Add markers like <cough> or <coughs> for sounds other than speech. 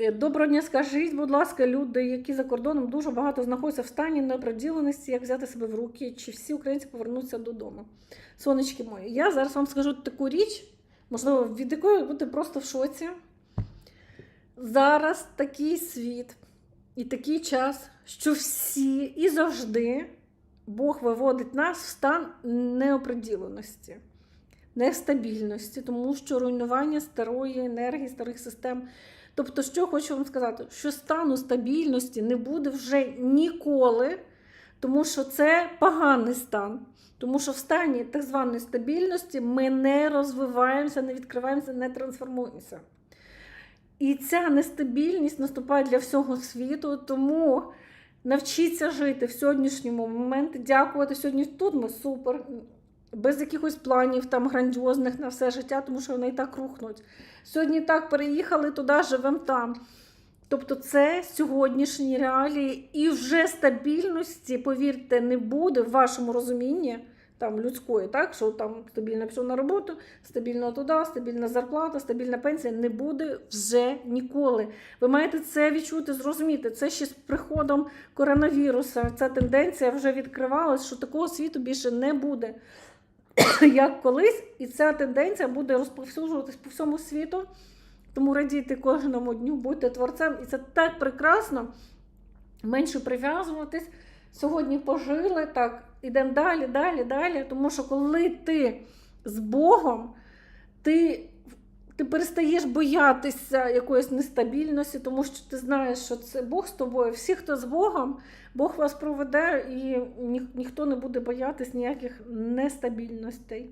Е, Доброго дня, скажіть, будь ласка, люди, які за кордоном дуже багато знаходяться в стані неоприділеності, як взяти себе в руки, чи всі українці повернуться додому. Сонечки мої, я зараз вам скажу таку річ, можливо, від якої будете просто в шоці. Зараз такий світ і такий час, що всі і завжди Бог виводить нас в стан неоприділеності, нестабільності, тому що руйнування старої енергії, старих систем. Тобто, що хочу вам сказати, що стану стабільності не буде вже ніколи, тому що це поганий стан. Тому що в стані так званої стабільності ми не розвиваємося, не відкриваємося, не трансформуємося. І ця нестабільність наступає для всього світу, тому навчіться жити в сьогоднішньому моменті, дякувати сьогодні тут ми супер, без якихось планів там грандіозних на все життя, тому що вони і так рухнуть. Сьогодні так переїхали туди, живемо там. Тобто це сьогоднішні реалії, і вже стабільності, повірте, не буде в вашому розумінні там людської, так що там стабільно пішов на роботу, стабільно туди, стабільна зарплата, стабільна пенсія не буде вже ніколи. Ви маєте це відчути, зрозуміти. Це ще з приходом коронавіруса. Ця тенденція вже відкривалась, що такого світу більше не буде. <coughs> Як колись, і ця тенденція буде розповсюджуватись по всьому світу. Тому радійте кожному дню, будьте творцем, і це так прекрасно. Менше прив'язуватись. Сьогодні пожили, так, ідемо далі, далі, далі. Тому що коли ти з Богом, ти, ти перестаєш боятися якоїсь нестабільності, тому що ти знаєш, що це Бог з тобою. Всі, хто з Богом, Бог вас проведе, і ні, ніхто не буде боятись ніяких нестабільностей.